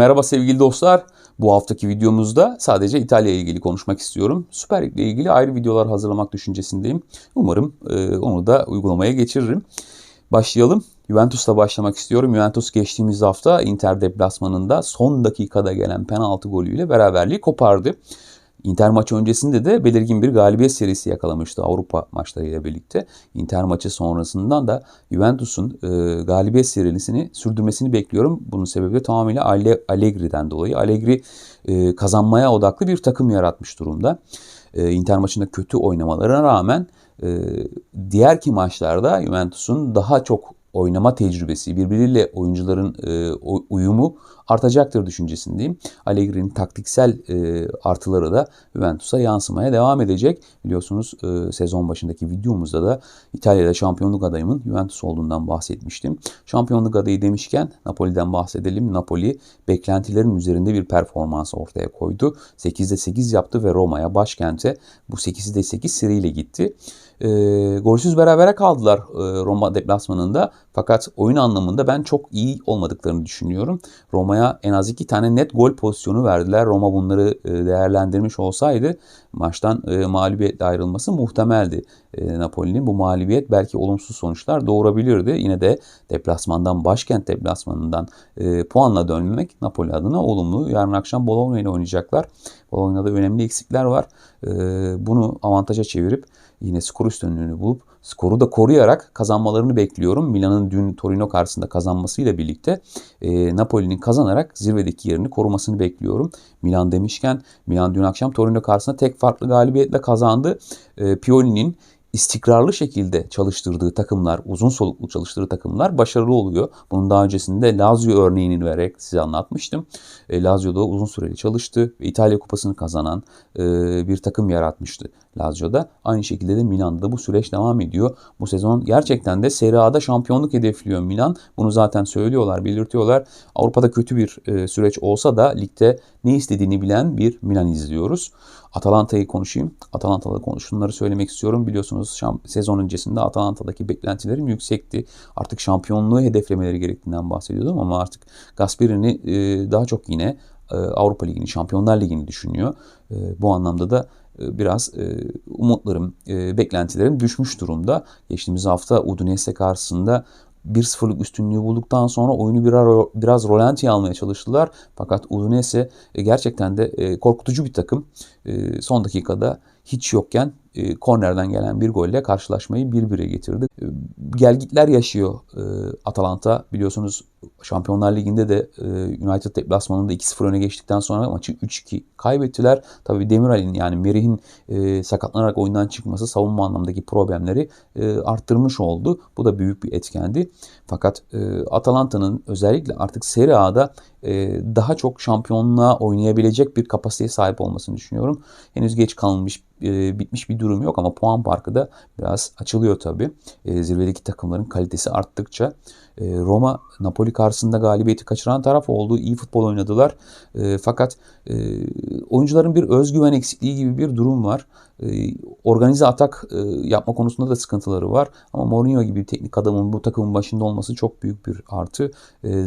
Merhaba sevgili dostlar. Bu haftaki videomuzda sadece İtalya ile ilgili konuşmak istiyorum. Süper Lig ile ilgili ayrı videolar hazırlamak düşüncesindeyim. Umarım e, onu da uygulamaya geçiririm. Başlayalım. Juventus'la başlamak istiyorum. Juventus geçtiğimiz hafta Inter deplasmanında son dakikada gelen penaltı golüyle beraberliği kopardı. Inter maçı öncesinde de belirgin bir galibiyet serisi yakalamıştı Avrupa maçlarıyla birlikte. Inter maçı sonrasından da Juventus'un e, galibiyet serisini sürdürmesini bekliyorum. Bunun sebebi de tamamıyla Allegri'den dolayı. Allegri e, kazanmaya odaklı bir takım yaratmış durumda. E, Inter maçında kötü oynamalarına rağmen e, diğer ki maçlarda Juventus'un daha çok oynama tecrübesi, birbiriyle oyuncuların e, uyumu artacaktır düşüncesindeyim. Allegri'nin taktiksel e, artıları da Juventus'a yansımaya devam edecek. Biliyorsunuz e, sezon başındaki videomuzda da İtalya'da şampiyonluk adayımın Juventus olduğundan bahsetmiştim. Şampiyonluk adayı demişken Napoli'den bahsedelim. Napoli beklentilerin üzerinde bir performans ortaya koydu. 8'de 8 yaptı ve Roma'ya başkente bu 8'de 8 seriyle gitti. E, golsüz berabere kaldılar e, Roma deplasmanında. Fakat oyun anlamında ben çok iyi olmadıklarını düşünüyorum. Roma'ya en az iki tane net gol pozisyonu verdiler. Roma bunları e, değerlendirmiş olsaydı maçtan e, mağlubiyetle ayrılması muhtemeldi. E, Napoli'nin bu mağlubiyet belki olumsuz sonuçlar doğurabilirdi. Yine de deplasmandan, başkent deplasmanından puanla dönmek Napoli adına olumlu. Yarın akşam Bologna ile oynayacaklar. Bologna'da önemli eksikler var. Bunu avantaja çevirip yine skor üstünlüğünü bulup skoru da koruyarak kazanmalarını bekliyorum. Milan'ın dün Torino karşısında kazanmasıyla birlikte e, Napoli'nin kazanarak zirvedeki yerini korumasını bekliyorum. Milan demişken Milan dün akşam Torino karşısında tek farklı galibiyetle kazandı. E, Pioli'nin istikrarlı şekilde çalıştırdığı takımlar, uzun soluklu çalıştırdığı takımlar başarılı oluyor. Bunun daha öncesinde Lazio örneğini vererek size anlatmıştım. E, Lazio'da uzun süreli çalıştı ve İtalya Kupası'nı kazanan e, bir takım yaratmıştı Lazio'da. Aynı şekilde de Milan'da bu süreç devam ediyor. Bu sezon gerçekten de Serie A'da şampiyonluk hedefliyor Milan. Bunu zaten söylüyorlar, belirtiyorlar. Avrupa'da kötü bir e, süreç olsa da ligde ne istediğini bilen bir Milan izliyoruz. Atalanta'yı konuşayım. Atalanta'da konuşunları söylemek istiyorum. Biliyorsunuz sezon öncesinde Atalanta'daki beklentilerim yüksekti. Artık şampiyonluğu hedeflemeleri gerektiğinden bahsediyordum ama artık Gasperini e, daha çok yine e, Avrupa Ligi'ni, Şampiyonlar Ligi'ni düşünüyor. E, bu anlamda da biraz umutlarım, beklentilerim düşmüş durumda. Geçtiğimiz hafta Udinese karşısında 1-0'lık üstünlüğü bulduktan sonra oyunu biraz, biraz rolantiye almaya çalıştılar. Fakat Udinese gerçekten de korkutucu bir takım. Son dakikada hiç yokken e, kornerden gelen bir golle karşılaşmayı 1-1'e getirdi. E, gelgitler yaşıyor e, Atalanta. Biliyorsunuz Şampiyonlar Ligi'nde de e, United deplasmanında 2-0 öne geçtikten sonra maçı 3-2 kaybettiler. Tabii Demiral'in yani Merih'in e, sakatlanarak oyundan çıkması savunma anlamındaki problemleri e, arttırmış oldu. Bu da büyük bir etkendi. Fakat Atalanta'nın özellikle artık Serie A'da daha çok şampiyonluğa oynayabilecek bir kapasiteye sahip olmasını düşünüyorum. Henüz geç kalmış, e, bitmiş bir durum yok ama puan farkı da biraz açılıyor tabii. E, zirvedeki takımların kalitesi arttıkça. E, Roma Napoli karşısında galibiyeti kaçıran taraf oldu. İyi futbol oynadılar. Fakat oyuncuların bir özgüven eksikliği gibi bir durum var. E, organize atak yapma konusunda da sıkıntıları var. Ama Mourinho gibi bir teknik adamın bu takımın başında olması çok büyük bir artı.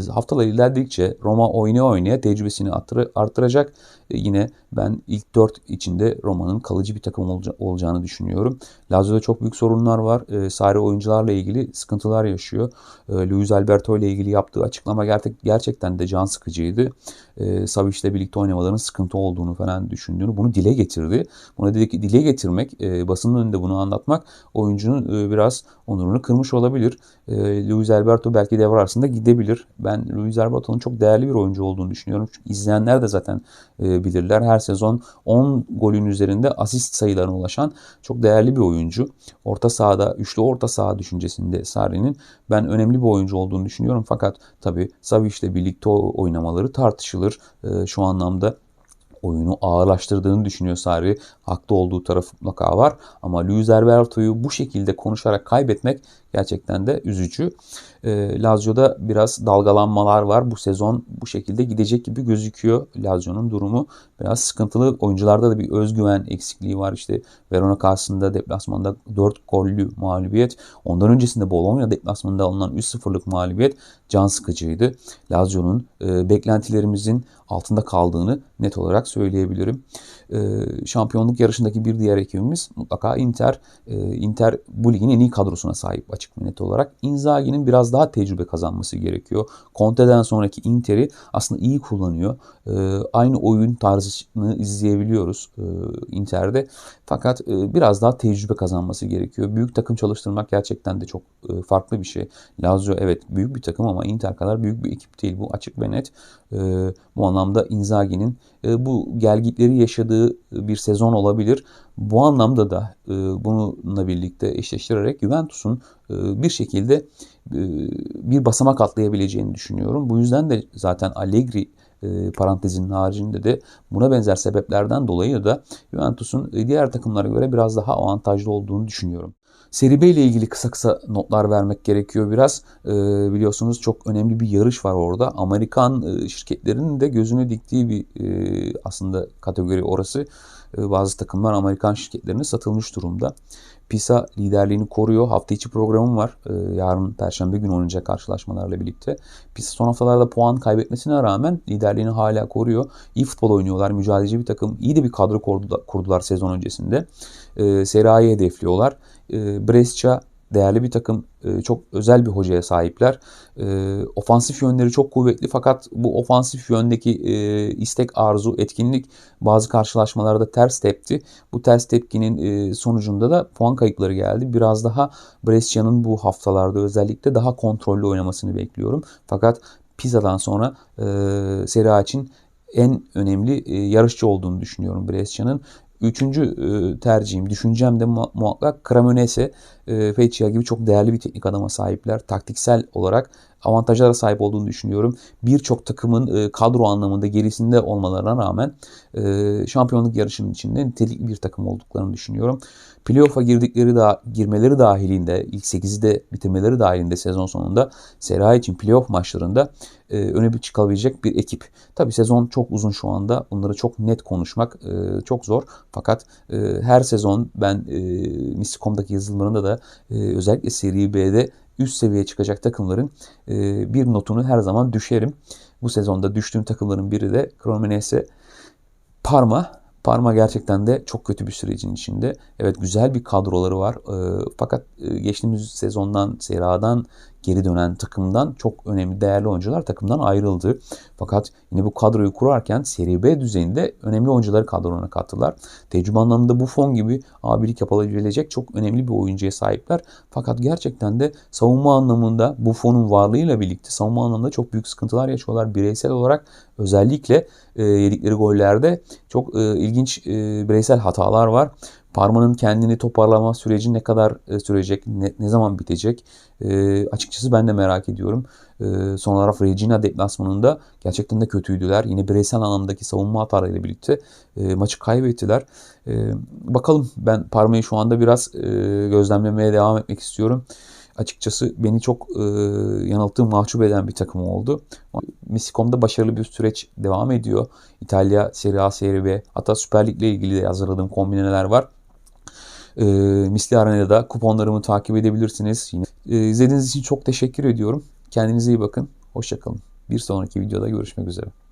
Haftalar ilerledikçe Roma oynaya oynaya tecrübesini arttıracak. Yine ben ilk dört içinde Roma'nın kalıcı bir takım olca olacağını düşünüyorum. Lazio'da çok büyük sorunlar var. E, Sarı oyuncularla ilgili sıkıntılar yaşıyor. E, Luis Alberto ile ilgili yaptığı açıklama gerçek, gerçekten de can sıkıcıydı. E, Savic'le birlikte oynamaların sıkıntı olduğunu falan düşündüğünü bunu dile getirdi. Bunu dile getirmek, e, basının önünde bunu anlatmak oyuncunun e, biraz onurunu kırmış olabilir. E, Luis Alberto belki devre arasında gidebilir. Ben Luis Alberto'nun çok değerli bir oyuncu olduğunu düşünüyorum. Çünkü izleyenler de zaten e, bilirler. Her sezon 10 golün üzerinde asist sayılarına ulaşan çok değerli bir oyuncu. Orta sahada, üçlü orta saha düşüncesinde Sarri'nin ben önemli bir oyuncu olduğunu düşünüyorum. Fakat tabii Savic'le birlikte oynamaları tartışılır. E, şu anlamda oyunu ağırlaştırdığını düşünüyor Sarri. Haklı olduğu taraf mutlaka var. Ama Luis Alberto'yu bu şekilde konuşarak kaybetmek gerçekten de üzücü. E, Lazio'da biraz dalgalanmalar var. Bu sezon bu şekilde gidecek gibi gözüküyor. Lazio'nun durumu biraz sıkıntılı. Oyuncularda da bir özgüven eksikliği var. İşte Verona karşısında deplasmanda 4 gollü mağlubiyet. Ondan öncesinde Bologna deplasmanında alınan 3-0'lık mağlubiyet can sıkıcıydı. Lazio'nun e, beklentilerimizin altında kaldığını net olarak söyleyebilirim. E, şampiyonluk yarışındaki bir diğer ekibimiz mutlaka Inter. E, Inter bu ligin en iyi kadrosuna sahip açık ve net olarak. Inzaghi'nin biraz daha tecrübe kazanması gerekiyor. Conte'den sonraki Inter'i aslında iyi kullanıyor. E, aynı oyun tarzını izleyebiliyoruz e, Inter'de. Fakat e, biraz daha tecrübe kazanması gerekiyor. Büyük takım çalıştırmak gerçekten de çok e, farklı bir şey. Lazio evet büyük bir takım ama Inter kadar büyük bir ekip değil. Bu açık ve net. Bu anlamda Inzaghi'nin bu gelgitleri yaşadığı bir sezon olabilir. Bu anlamda da e, bununla birlikte eşleştirerek Juventus'un e, bir şekilde e, bir basamak atlayabileceğini düşünüyorum. Bu yüzden de zaten Allegri e, parantezinin haricinde de buna benzer sebeplerden dolayı da Juventus'un diğer takımlara göre biraz daha avantajlı olduğunu düşünüyorum. Seri B ile ilgili kısa kısa notlar vermek gerekiyor biraz. E, biliyorsunuz çok önemli bir yarış var orada. Amerikan e, şirketlerinin de gözünü diktiği bir e, aslında kategori orası. E, bazı takımlar Amerikan şirketlerine satılmış durumda. PISA liderliğini koruyor. Hafta içi programım var. Ee, yarın Perşembe günü oynayacak karşılaşmalarla birlikte. PISA son haftalarda puan kaybetmesine rağmen liderliğini hala koruyor. İyi futbol oynuyorlar. Mücadeleci bir takım. İyi de bir kadro kurdular, sezon öncesinde. Ee, A'yı hedefliyorlar. Ee, Brescia değerli bir takım, e, çok özel bir hocaya sahipler. E, ofansif yönleri çok kuvvetli fakat bu ofansif yöndeki e, istek, arzu, etkinlik bazı karşılaşmalarda ters tepti. Bu ters tepkinin sonucunda da puan kayıpları geldi. Biraz daha Brescia'nın bu haftalarda özellikle daha kontrollü oynamasını bekliyorum. Fakat Pisa'dan sonra Serie A için en önemli yarışçı olduğunu düşünüyorum Brescia'nın. Üçüncü e, tercihim, düşüncem de muhakkak Cremonese, e, Feccia gibi çok değerli bir teknik adama sahipler. Taktiksel olarak avantajlara sahip olduğunu düşünüyorum. Birçok takımın e, kadro anlamında gerisinde olmalarına rağmen e, şampiyonluk yarışının içinde nitelikli bir takım olduklarını düşünüyorum. Playoff'a girdikleri da girmeleri dahilinde, ilk 8'i de bitirmeleri dahilinde sezon sonunda Serie A için playoff maçlarında e, öne bir çıkabilecek bir ekip. Tabi sezon çok uzun şu anda. Bunları çok net konuşmak çok zor. Fakat her sezon ben e, Missi.com'daki yazılımlarında da e, özellikle Serie B'de üst seviyeye çıkacak takımların e, bir notunu her zaman düşerim. Bu sezonda düştüğüm takımların biri de Cremonese Parma. Parma gerçekten de çok kötü bir sürecin içinde. Evet güzel bir kadroları var. E, fakat e, geçtiğimiz sezondan, Sera'dan geri dönen takımdan çok önemli değerli oyuncular takımdan ayrıldı. Fakat yine bu kadroyu kurarken Serie B düzeyinde önemli oyuncuları kadrona kattılar. Tecrübe anlamında bu fon gibi abilik yapılabilecek çok önemli bir oyuncuya sahipler. Fakat gerçekten de savunma anlamında bu fonun varlığıyla birlikte savunma anlamında çok büyük sıkıntılar yaşıyorlar. Bireysel olarak özellikle e, yedikleri gollerde çok e, ilginç e, bireysel hatalar var. Parma'nın kendini toparlama süreci ne kadar e, sürecek, ne, ne zaman bitecek e, açıkçası ben de merak ediyorum. E, son olarak Regina deplasmanında gerçekten de kötüydüler. Yine bireysel anlamdaki savunma hatalarıyla birlikte e, maçı kaybettiler. E, bakalım ben Parma'yı şu anda biraz e, gözlemlemeye devam etmek istiyorum açıkçası beni çok e, yanılttığı, mahcup eden bir takım oldu. Misicom'da başarılı bir süreç devam ediyor. İtalya, Serie A, Serie B hatta Süper Lig ile ilgili de hazırladığım kombineler var. E, Misli Arena'da kuponlarımı takip edebilirsiniz. Yine, e, izlediğiniz için çok teşekkür ediyorum. Kendinize iyi bakın. Hoşçakalın. Bir sonraki videoda görüşmek üzere.